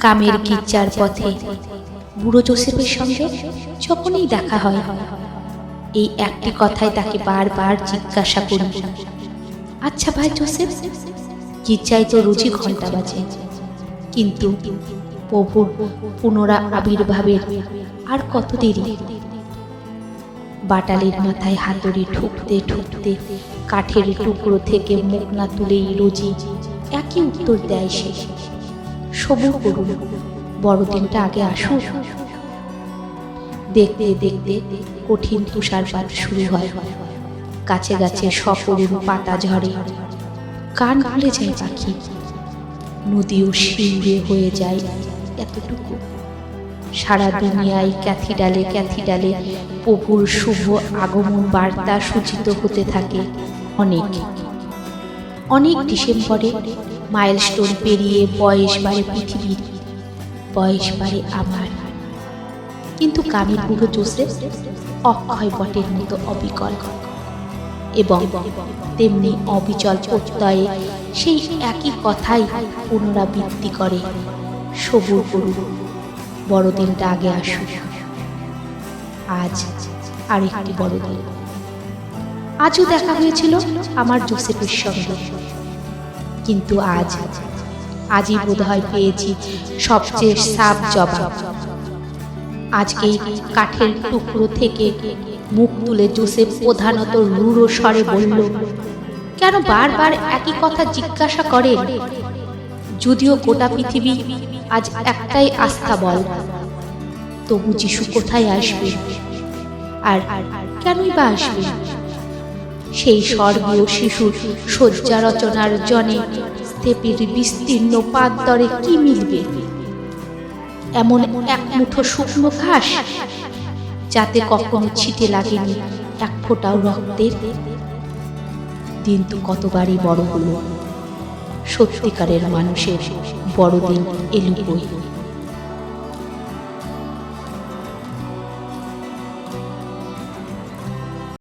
গ্রামের গির্জার পথে বুড়ো জোসেফের সঙ্গে যখনই দেখা হয়, এই একটি কথাই তাকে বারবার জিজ্ঞাসা করি আচ্ছা ভাই জোসেফ, গির্জায় তো রুচি ঘণ্টা বাজে, কিন্তু প্রভুর পুনরা আবির্ভাবের আর কত দেরি? বাটালির মাথায় হাতুড়ি ঠুকতে ঠুকতে কাঠের টুকরো থেকে মুখ না তুলেই রোজি একই উত্তর দেয় সে। সবুর করুন বড়দিনটা আগে আসুক দেখতে দেখতে কঠিন তুষারপাত শুরু হয়। গাছে গাছে সপরুণ পাতা ঝরে। কান খুলে যায় পাখি। নদীও শিউরে হয়ে যায় এতটুকু। সারা দুনিয়ায় ক্যাথিডালে ক্যাথিডালে প্রভুর শুভ আগমন বার্তা সূচিত হতে থাকে অনেক। অনেক ডিসেম্বরে মাইলস্টোন পেরিয়ে বয়স বাড়ে পৃথিবীর, বয়স বাড়ে আমার। কিন্তু কামির বুড়ো জোসেফ অক্ষয় বটের মতো অবিকল। এবং তেমনি অবিচল প্রত্যয়ে সেই একই কথাই পুনরাবৃত্তি করে, সবুর করুন বড়দিনটা আগে আসুক আজ আরেকটি বড়দিন। আজও দেখা হয়েছিল আমার জোসেফের সঙ্গে। কিন্তু আজ, আজই বোধহয় পেয়েছি সবচেয়ে সাপ জবাব। আজকেই কাঠের টুকরো থেকে মুখ তুলে জোসেফ প্রধানত রুড়ো স্বরে বলল, কেন বারবার একই কথা জিজ্ঞাসা করে? যদিও গোটা পৃথিবী আজ একটাই আস্থা বল, তবু যিশু কোথায় আসবে? আর কেনই বা আসবে? সেই স্বর্গীয় শিশুর শয্যা রচনার জনে স্তেপের বিস্তীর্ণ পাদরে কি মিলবে? এমন এক মুঠো শুকনো ঘাস যাতে কখনো ছিটে লাগেনি এক ফোঁটাও রক্তের? দিন তো কতবারই বড় হলো। সত্যিকারের মানুষের বড়দিন এলুকোই